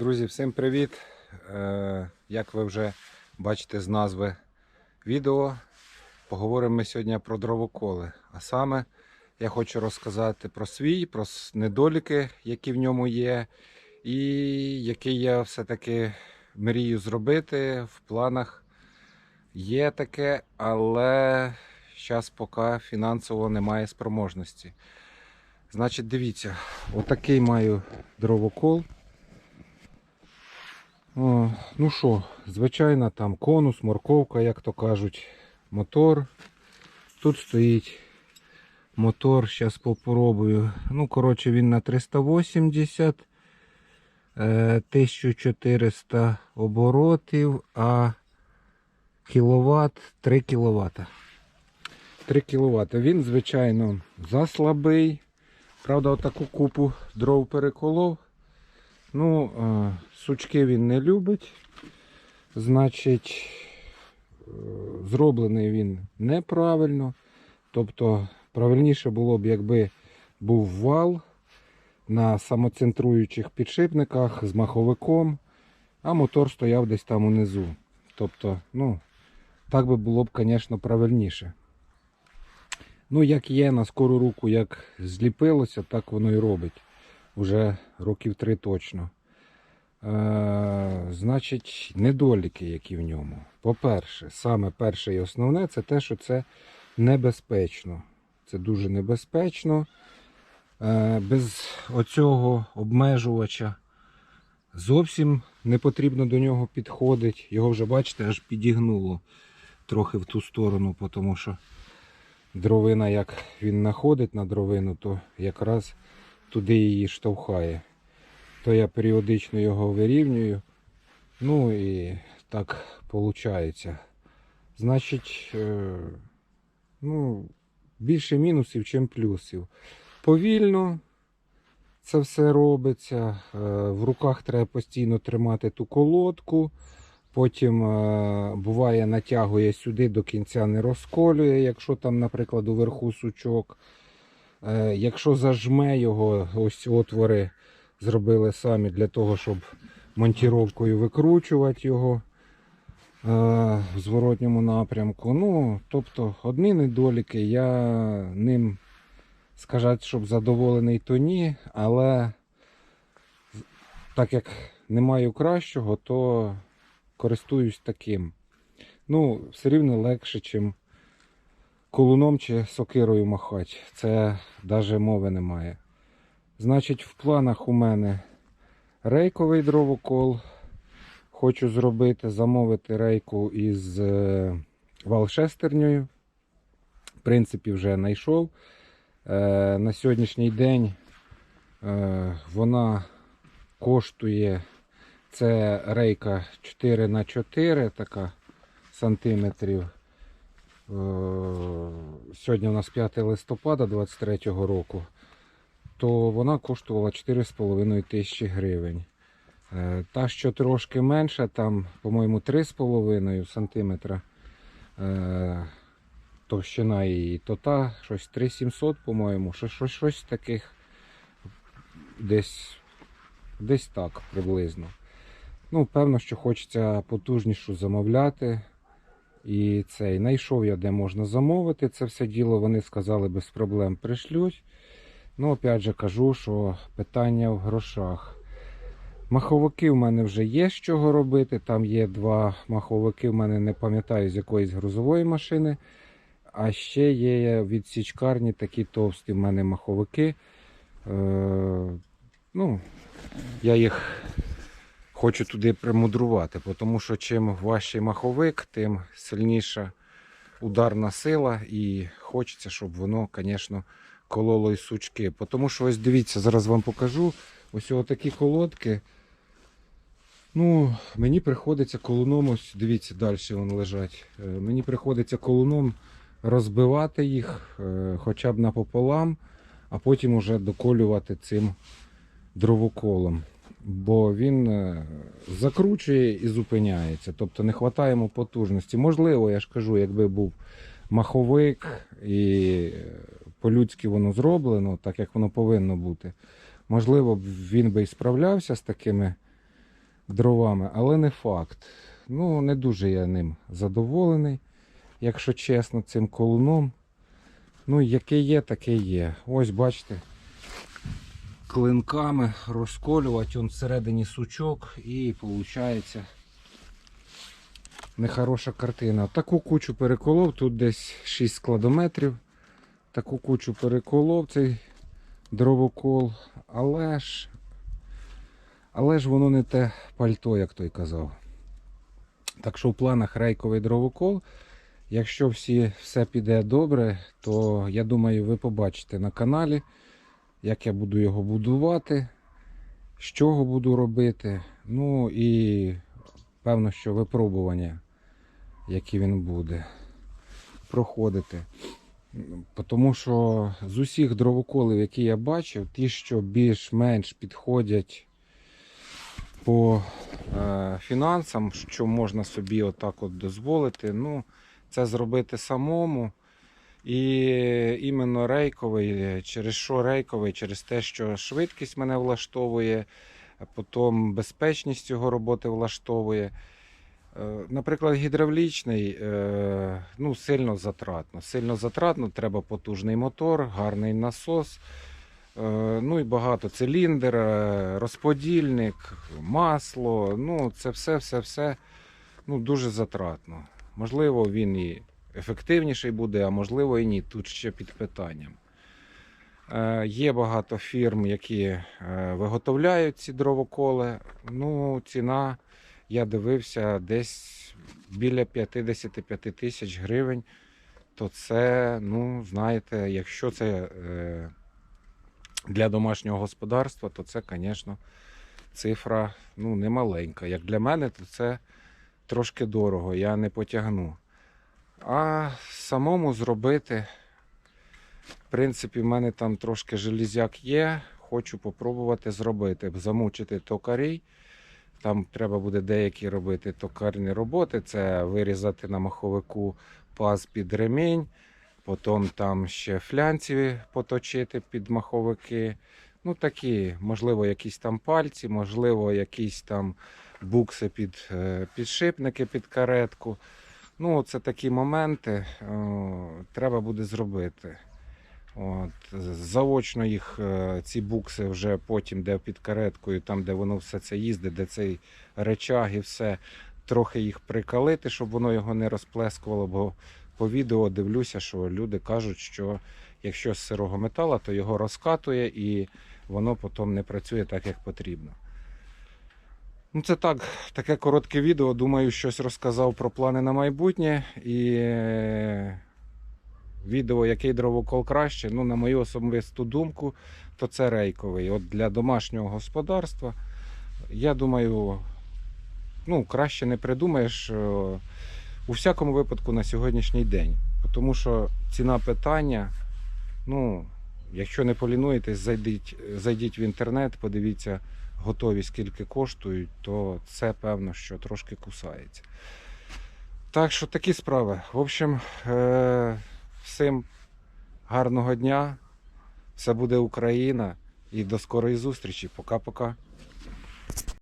Друзі, всім привіт! Е, Як ви вже бачите з назви відео, поговоримо ми сьогодні про дровоколи. А саме я хочу розказати про свій, про недоліки, які в ньому є, і які я все-таки мрію зробити в планах. Є таке, але зараз поки фінансово немає спроможності. Значить, дивіться, отакий маю дровокол. Ну що, звичайно, там конус, морковка, як то кажуть, мотор. Тут стоїть мотор, зараз попробую. Ну, коротше, він на 380, е, 1400 оборотів, а кіловат 3 кВт. 3 кВт. Він, звичайно, заслабий. Правда, отаку купу дров переколов. Ну, е, сучки він не любить. Значить, е, зроблений він неправильно. Тобто, правильніше було б, якби був вал на самоцентруючих підшипниках з маховиком, а мотор стояв десь там унизу. Тобто, ну, так би було б, звісно, правильніше. Ну, як є, на скору руку, як зліпилося, так воно і робить. Уже років три точно. Е, значить, недоліки, які в ньому. По-перше, саме перше і основне, це те, що це небезпечно. Це дуже небезпечно. Е, без оцього обмежувача зовсім не потрібно до нього підходити. Його вже, бачите, аж підігнуло трохи в ту сторону, тому що дровина, як він находить на дровину, то якраз туди її штовхає. То я періодично його вирівнюю. Ну і так виходить. Значить, е, ну, більше мінусів, ніж плюсів. Повільно це все робиться. Е, В руках треба постійно тримати ту колодку. Потім е, буває натягує сюди до кінця не розколює, якщо там, наприклад, уверху сучок. Е, Якщо зажме його, ось отвори зробили самі для того, щоб монтіровкою викручувати його е, в зворотньому напрямку. Ну, тобто, одні недоліки, я ним сказати, щоб задоволений, то ні, але так як не маю кращого, то користуюсь таким. Ну, все рівно легше, чим колуном чи сокирою махати. Це навіть мови немає. Значить, в планах у мене рейковий дровокол. Хочу зробити, замовити рейку із е, валшестернею. В принципі, вже знайшов. Е, на сьогоднішній день е, вона коштує це рейка 4 на 4 така сантиметрів. Е, Сьогодні у нас 5 листопада 23 року, то вона коштувала 4,5 тисячі гривень. Е, Та, що трошки менша, там, по-моєму, 3,5 сантиметра е, товщина її, то та щось 3700, по-моєму, щось, щось таких десь, десь так приблизно. Ну, певно, що хочеться потужнішу замовляти. І цей знайшов я, де можна замовити це все діло. Вони сказали, без проблем пришлють. Ну, опять же кажу, що питання в грошах. Маховики в мене вже є з чого робити. Там є два маховики, в мене не пам'ятаю з якоїсь грузової машини. А ще є від січкарні такі товсті в мене маховики. Е, ну, я їх хочу туди примудрувати, тому що чим важчий маховик, тим сильніша ударна сила, і хочеться, щоб воно, звісно, кололо і сучки. Тому що ось дивіться, зараз вам покажу. Ось такі колодки. Ну, мені приходиться колуном, ось дивіться, далі вони лежать. Е, Мені приходиться колуном розбивати їх е, хоча б напополам, а потім уже доколювати цим дровоколом. Бо він е, закручує і зупиняється. Тобто не вистачає йому потужності. Можливо, я ж кажу, якби був маховик і е, по-людськи воно зроблено, так як воно повинно бути. Можливо, він би і справлявся з такими дровами, але не факт. Ну, не дуже я ним задоволений, якщо чесно, цим колуном. Ну, яке є, таке є. Ось бачите, клинками розколювати он всередині сучок і виходить нехороша картина. Таку кучу переколов, тут десь 6 складометрів. Таку кучу переколов цей дровокол, але ж, але ж воно не те пальто, як той казав. Так що в планах рейковий дровокол. Якщо всі, все піде добре, то я думаю, ви побачите на каналі, як я буду його будувати, з чого буду робити. Ну і певно, що випробування, які він буде проходити. Тому що з усіх дровоколів, які я бачив, ті, що більш-менш підходять по е, фінансам, що можна собі отак от дозволити, ну, це зробити самому. І іменно рейковий, через що рейковий, через те, що швидкість мене влаштовує, потім безпечність його роботи влаштовує. Е, Наприклад, гідравлічний е, ну, сильно затратно. Сильно затратно, треба потужний мотор, гарний насос, е, ну і багато циліндр, розподільник, масло. Ну, це все, все, все ну, дуже затратно. Можливо, він і ефективніший буде, а можливо і ні. Тут ще під питанням. Е, Є багато фірм, які е, виготовляють ці дровоколи. Ну, ціна, я дивився, десь біля 55 тисяч гривень. То це, ну, знаєте, якщо це е, для домашнього господарства, то це, звісно, цифра ну, не маленька. Як для мене, то це трошки дорого, я не потягну. А самому зробити, в принципі, в мене там трошки железяк є. Хочу попробувати зробити, замучити токарей. Там треба буде деякі робити токарні роботи. Це вирізати на маховику паз під ремінь, потім там ще флянці поточити під маховики. Ну такі, можливо, якісь там пальці, можливо, якісь там букси під е, підшипники під каретку. Ну, це такі моменти о, треба буде зробити. От, заочно їх е, ці букси вже потім, де під кареткою, там, де воно все це їздить, де цей речаг і все, трохи їх прикалити, щоб воно його не розплескувало. Бо по відео дивлюся, що люди кажуть, що якщо з сирого металу, то його розкатує і воно потім не працює так, як потрібно. Ну, це так, таке коротке відео. Думаю, щось розказав про плани на майбутнє. І е, відео, який дровокол краще, ну, на мою особисту думку, то це рейковий. От для домашнього господарства, я думаю, ну, краще не придумаєш е, у всякому випадку на сьогоднішній день. Тому що ціна питання, ну, якщо не полінуєтесь, зайдіть, зайдіть в інтернет, подивіться готові скільки коштують, то це певно, що трошки кусається. Так що такі справи. В общем, е- всім гарного дня. Все буде Україна і до скорої зустрічі. Пока-пока.